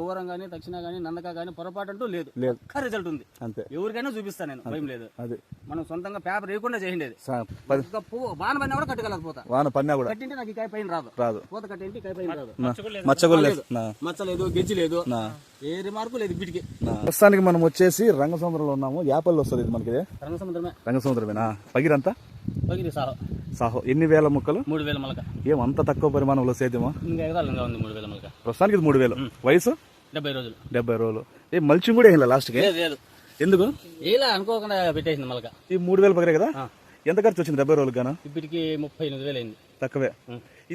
భూవరం కానీ దక్షిణ కానీ నందక కానీ పొరపాటు అంటూ లేదు. లేదు. ఒక్క రిజల్ట్ ఉంది. అంతే. ఎవరికైనా చూపిస్తాను నేను భయం లేదు. అది. మనం సొంతంగా పేపర్ వేయకుండా చేయండి బాణ పడినా కూడా కట్టగలదు పోతా వాన పన్నా కూడా. కట్టింటే నాకు ఈ కాయ పైన రాదు. రాదు. పూత కట్టింటే కాయ పైన రాదు. మచ్చగొల్లు లేదు. నా. మచ్చ లేదు గెజ్జి లేదు. నా. ఏ రిమార్కు లేదు బిడికి నా. ప్రస్తుతానికి మనం వచ్చేసి రంగసముద్రంలో ఉన్నాము. యాపల్లో వస్తుంది ఇది మనకి రంగ సముద్రమే. రంగసముద్రమేనా పగిరంతా? పగిరి సాహో సాహో. ఎన్ని వేల ముక్కలు? మూడు వేల మలక. ఏం అంత తక్కువ పరిమాణంలో సేద్యమా? ఇంకా ఎగదాలంగా ఉంది మూడు వేల మలక. ప్రస్తుతానికి ఇది మూడు వేలు. వయసు? డెబ్బై రోజులు. డెబ్బై రోజులు. ఏ మల్చింగ్ కూడా వేయాలి లాస్ట్కి లేదు లేదు. ఎందుకు? ఇలా అనుకోకుండా పెట్టేసింది మలక ఈ మూడు వేలు పగిరే కదా. ఎంత ఖర్చు వచ్చింది డెబ్బై రోజులకు గాను? ఇప్పటికి ముప్పై ఎనిమిది వేలు అయింది. తక్కువే.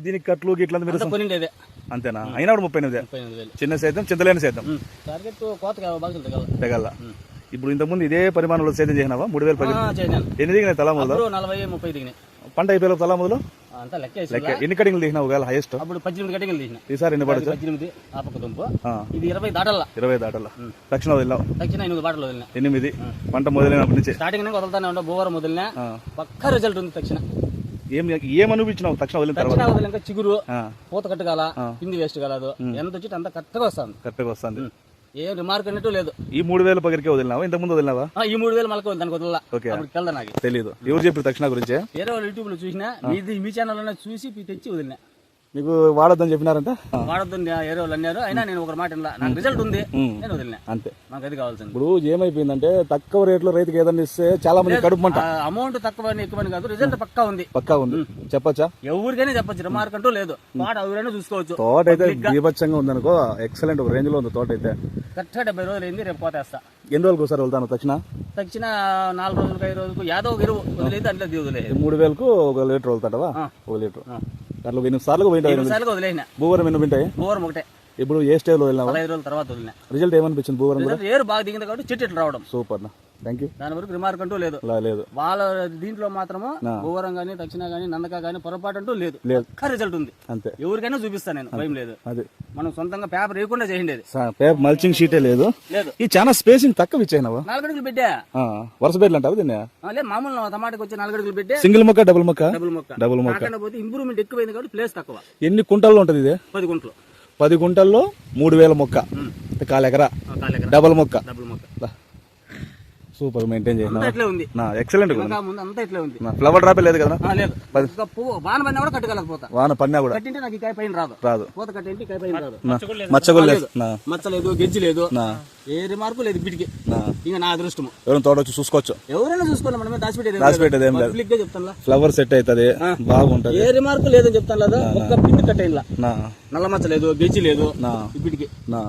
దీనికి కట్లు గిట్ల మీరు అంత కొనిండేదే అంతేనా? అయినా కూడా ముప్పై ఎనిమిది ముప్పై ఎనిమిది వేలు. చిన్న సేద్యం చింతలేని సేద్యం. టార్గెట్ కోత తగల ఇప్పుడు ఇంతకుముందు ఇదే పరిమాణంలో సేద్యం చేసినావా? మూడు వేలు చేయను ఎన్ని దిగినాయి తలా నలభై ముప్పై దిగినాయి. పంట అయిపోయి తలా మొదలు అంతా లెక్క లెక్క. ఎన్ని కటింగ్లు తీసినావు ఒకవేళ హైయెస్ట్ అప్పుడు పద్దెనిమిది కటింగ్లు తీసిన. ఈసారి ఎన్ని పడచ్చు? పద్దెనిమిది ఆ పక్క దుంపు. ఇది ఇరవై దాటల్లా. ఇరవై దాటల దక్షిణ వదిలావు తక్షణ ఎనిమిది బాటలు వదిలిన. ఎనిమిది. పంట మొదలైనప్పటి నుంచి? స్టార్టింగ్ వదులుతానే ఉండే బోవరం వదిలినా. పక్క రిజల్ట్ ఉంది తక్షణ. ఏం ఏం అనిపించినావు తక్షణ వదిలిన తర్వాత? వదిలినాక చిగురు పూత కట్టగాల పిండి వేస్ట్ కాలదు. ఎంత వచ్చి అంత కరెక్ట్గా వస్తుంది. కరెక్ట్గా వస్తుంది. ఏ రిమార్క్ అన్నట్టు లేదు. ఈ మూడు వేల పగిరికే వదిలినావా? ఇంత ముందు వదిలినావా? ఆ, ఈ మూడు వేలు మలక దానికి వదల ఓకే. అప్పుడు నాకు. తెలీదు. ఎవరు చెప్పారు దక్షిణ గురించి? వేరే వాళ్ళు యూట్యూబ్లో చూసినా మీది మీ ఛానల్ చూసి తెచ్చి వదిలినా. మీకు వాడొద్దని చెప్పినారంట? ఆ, వాడొద్దు వేరే వాళ్ళు అన్నారు. అయినా నేను ఒక మాట. నాకు రిజల్ట్ ఉంది. నేను వదిలినా. అంతే. నాకు అది కావాల్సింది. ఇప్పుడు ఏమైపోయిందంటే తక్కువ రేట్లో రైతుకి ఏదైనా ఇస్తే చాలా మంది కడుపు మంట అమౌంట్ తక్కువ ఎక్కువ కాదు. రిజల్ట్ పక్కా ఉంది. పక్కా ఉంది. చెప్పొచ్చా? ఎవరికైనా చెప్పచ్చు. రిమార్క్ అంటూ లేదు. తోట ఎవరైనా చూసుకోవచ్చు. తోట అయితే బీభత్సంగా ఉందనుకో ఎక్సలెంట్ ఒక రేంజ్లో ఉంది తోట అయితే. కరెక్ట్గా డెబ్బై రోజులు అయింది రేపు పోతేస్తా. ఎన్ని రోజులకు ఒకసారి వెళ్తాను? తక్షణ తక్షణ నాలుగు రోజులకు ఐదు రోజులకు యాదో ఒక ఎరువు వదిలేదు అంటే అది వదిలేదు ఈ మూడు వేలకు ఒక లీటర్ వెళ్తాడవా. ఒక లీటర్. అట్లా ఎనిమిది సార్లు సార్లు వదిలేసిన. భూవరం ఎన్ని వింటాయి బోరం ఒకటే. ఇప్పుడు ఏ స్టేజ్లో వెళ్ళినావా పదహైదు రోజుల తర్వాత వదిలిన. రిజల్ట్ ఏమనిపించింది భూవరం ఏరు బాగా దిగింది కాబట్టి చెట్టు రావడం. సూపర్ దాని వరకు రిమార్క్ అంటూ లేదు. లేదు. వాళ్ళ దీంట్లో మాత్రము భూవరం దక్షిణ నందక పొరపాటు అంటూ లేదు. ఒక్క రిజల్ట్ ఉంది. అంతే. ఎవరికైనా చూపిస్తాను నేను. భయం లేదు. అది. మనం సొంతంగా పేపర్ వేయకుండా చేయండి పేపర్ మల్చింగ్ షీటే లేదు. లేదు. ఈ చాలా స్పేసింగ్ తక్కువ ఇచ్చాయినావా నాలుగు అడుగులు పెట్టా. ఆ, వరుస పేర్లు అంటావు దీన్ని? ఆ, లేదు మామూలు టమాటాకి వచ్చి నాలుగు అడుగులు పెట్టే. సింగిల్ మొక్క డబుల్ మొక్క? డబుల్ మొక్క. డబుల్ మొక్క. కాకుండా పోతే ఇంప్రూవ్మెంట్ ఎక్కువైంది కాబట్టి ప్లేస్ తక్కువ. ఎన్ని కుంటల్లో ఉంటుంది ఇది? పది గుంటలు పది గుంటల్లో మూడు వేల మొక్క. కాలు ఎకరా ఆ, కాలు ఎకరా డబుల్ మొక్క. డబుల్ మొక్క. సూపర్ మెయింటైన్ చేసిన ఉంది. నా ఎక్సలెంట్ అంతా ఇట్లే ఉంది. నా ఫ్లవర్ డ్రాప్ లేదు కదా? బాణ పడినా కూడా కట్టగలదు పోతా వాన పన్నా కూడా? కట్టింటే నాకు ఈ కాయ పైన రాదు. రాదు. పూత కట్టింటే కాయ పైన రాదు. మచ్చగొల్లు లేదు. నా. మచ్చ లేదు గెజ్జి లేదు. నా. ఏ రిమార్కు లేదు బిడికి నా. ఇంకా నా అదృష్టము. ఎవరైనా తోట వచ్చి చూసుకోవచ్చు. ఎవరైనా చూసుకోండి మనమే దాచిపెట్టేది దాచిపెట్టేది ఏం లేదు. చెప్తాను ఫ్లవర్ సెట్ అవుతుంది బాగుంటది. ఏ రిమార్కు లేదని చెప్తాను లేదా ఒక్క పిండి కట్టేలా నా. నల్ల మచ్చ లేదు గెజ్జి లేదు నా. ఇప్పటికి. నా.